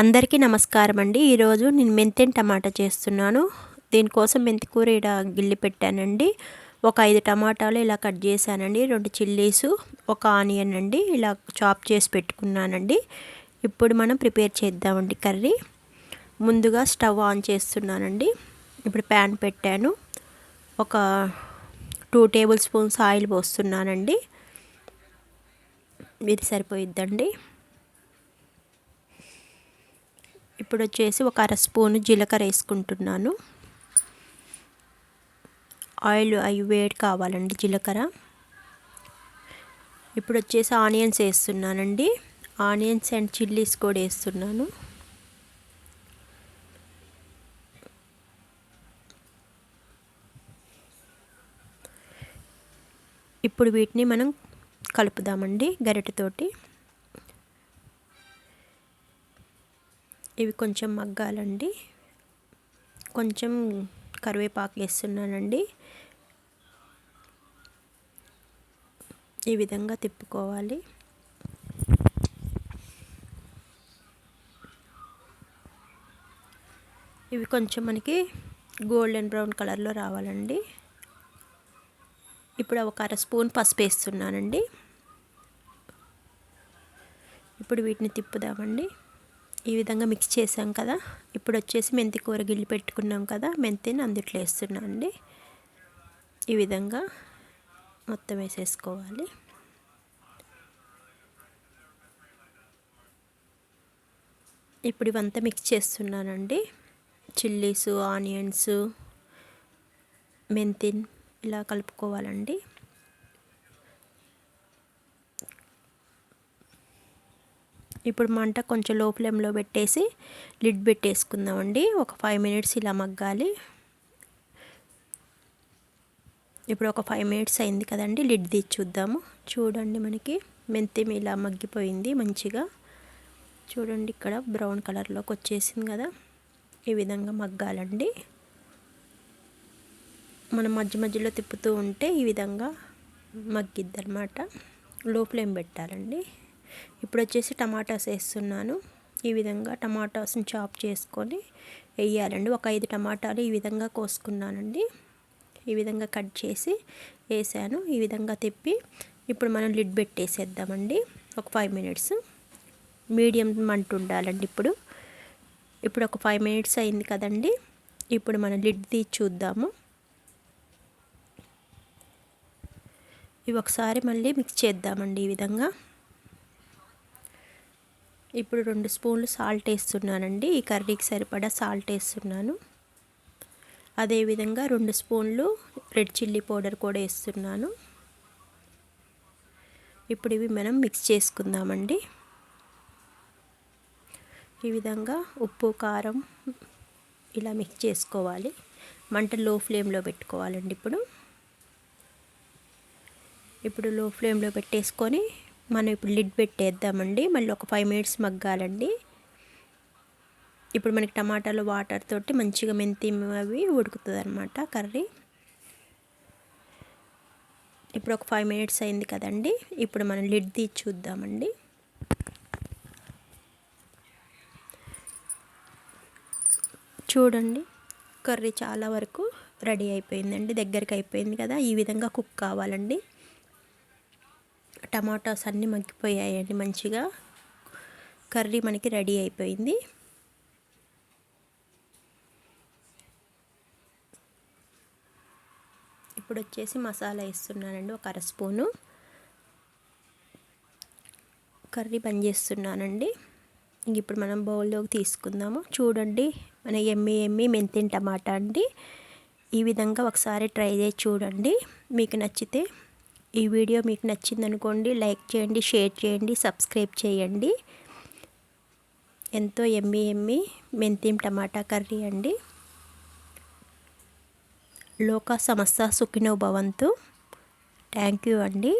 అందరికీ నమస్కారం అండి. ఈరోజు నేను మెంతెన్ టమాటా చేస్తున్నాను. దీనికోసం మెంతి కూర ఇక్కడ గిల్లి పెట్టానండి. ఒక ఐదు టమాటాలు ఇలా కట్ చేశానండి. రెండు చిల్లీస్ ఒక ఆనియన్ అండి. ఇలా చాప్ చేసి పెట్టుకున్నానండి. ఇప్పుడు మనం ప్రిపేర్ చేద్దామండి కర్రీ. ముందుగా స్టవ్ ఆన్ చేస్తున్నానండి. ఇప్పుడు ప్యాన్ పెట్టాను. ఒక టూ టేబుల్ స్పూన్స్ ఆయిల్ పోస్తున్నానండి. ఇది సరిపోయిద్దండి. ఇప్పుడు వచ్చేసి ఒక అర స్పూను జీలకర్ర వేసుకుంటున్నాను. ఆయిల్ అవి వేడి కావాలండి జీలకర్ర. ఇప్పుడు వచ్చేసి ఆనియన్స్ వేస్తున్నానండి. ఆనియన్స్ అండ్ చిల్లీస్ కూడా వేస్తున్నాను. ఇప్పుడు వీటిని మనం కలుపుదామండి గరిటెతోటి. ఇవి కొంచెం మగ్గాలండి. కొంచెం కరివేపాకు వేస్తున్నానండి. ఈ విధంగా తిప్పుకోవాలి. ఇవి కొంచెం మనకి గోల్డెన్ బ్రౌన్ కలర్లో రావాలండి. ఇప్పుడు ఒక అర స్పూన్ పసుపు వేస్తున్నానండి. ఇప్పుడు వీటిని తిప్పుదామండి. ఈ విధంగా మిక్స్ చేసాం కదా. ఇప్పుడు వచ్చేసి మెంతి కూర గిల్లి పెట్టుకున్నాం కదా. మెంతిని అందుట్లో వేస్తున్నా అండి. ఈ విధంగా మొత్తం వేసేసుకోవాలి. ఇప్పుడు ఇవంతా మిక్స్ చేస్తున్నానండి. చిల్లీస్ ఆనియన్స్ మెంతిన్ ఇలా కలుపుకోవాలండి. ఇప్పుడు మంట కొంచెం లో ఫ్లేమ్లో పెట్టేసి లిడ్ పెట్టేసుకుందామండి. ఒక ఫైవ్ మినిట్స్ ఇలా మగ్గాలి. ఇప్పుడు ఒక ఫైవ్ మినిట్స్ అయింది కదండి లిడ్ తీసి చూద్దాము. చూడండి మనకి మెంతి ఇలా మగ్గిపోయింది మంచిగా. చూడండి ఇక్కడ బ్రౌన్ కలర్లోకి వచ్చేసింది కదా ఈ విధంగా మగ్గాలండి. మనం మధ్య మధ్యలో తిప్పుతూ ఉంటే ఈ విధంగా మగ్గిద్ది అనమాట లో ఫ్లేమ్ పెట్టాలండి. ఇప్పుడు వచ్చేసి టమాటాస్ వేస్తున్నాను. ఈ విధంగా టమాటాస్ని చాప్ చేసుకొని వేయాలండి. ఒక ఐదు టమాటాలు ఈ విధంగా కోసుకున్నానండి. ఈ విధంగా కట్ చేసి వేసాను. ఈ విధంగా తిప్పి ఇప్పుడు మనం లిడ్ పెట్టేసేద్దామండి. ఒక ఫైవ్ మినిట్స్. మీడియం మంట ఉండాలండి ఇప్పుడు. ఇప్పుడు ఒక ఫైవ్ మినిట్స్ అయింది కదండి. ఇప్పుడు మనం లిడ్ తీసి చూద్దాము. ఇవి ఒకసారి మళ్ళీ మిక్స్ చేద్దామండి ఈ విధంగా. ఇప్పుడు రెండు స్పూన్లు సాల్ట్ వేస్తున్నానండి. ఈ కర్రీకి సరిపడా సాల్ట్ వేస్తున్నాను. అదేవిధంగా రెండు స్పూన్లు రెడ్ చిల్లీ పౌడర్ కూడా వేస్తున్నాను. ఇప్పుడు ఇవి మనం మిక్స్ చేసుకుందామండి. ఈ విధంగా ఉప్పు కారం ఇలా మిక్స్ చేసుకోవాలి. మంట లో ఫ్లేమ్లో పెట్టుకోవాలండి ఇప్పుడు. ఇప్పుడు లో ఫ్లేమ్లో పెట్టేసుకొని మనం ఇప్పుడు లిడ్ పెట్టేద్దామండి. మళ్ళీ ఒక ఫైవ్ మినిట్స్ మగ్గాలండి. ఇప్పుడు మనకి టమాటాలు వాటర్ తోటి మంచిగా మెంతి అవి ఉడుకుతుంది అనమాట కర్రీ. ఇప్పుడు ఒక ఫైవ్ మినిట్స్ అయింది కదండి. ఇప్పుడు మనం లిడ్ తీసి చూద్దామండి. చూడండి కర్రీ చాలా వరకు రెడీ అయిపోయిందండి. దగ్గరికి అయిపోయింది కదా. ఈ విధంగా కుక్ కావాలండి. టమాటాస్ అన్నీ మగ్గిపోయాయండి మంచిగా. కర్రీ మనకి రెడీ అయిపోయింది. ఇప్పుడు వచ్చేసి మసాలా వేస్తున్నానండి ఒక అర స్పూను. కర్రీ బంద్ చేస్తున్నానండి. ఇంక ఇప్పుడు మనం బౌల్లోకి తీసుకుందాము. చూడండి మన ఎమ్మి ఎమ్మి మెంతిన టమాటా అండి. ఈ విధంగా ఒకసారి ట్రై చేసి చూడండి. మీకు నచ్చితే ఈ వీడియో మీకు నచ్చిందనుకోండి లైక్ చేయండి షేర్ చేయండి సబ్స్క్రైబ్ చేయండి. ఎంతో ఎమ్మి ఎమ్మి మెంతిం టమాటా కర్రీ అండి. లోక సమస్య సుఖినో భవంతు. థ్యాంక్ యూ అండి.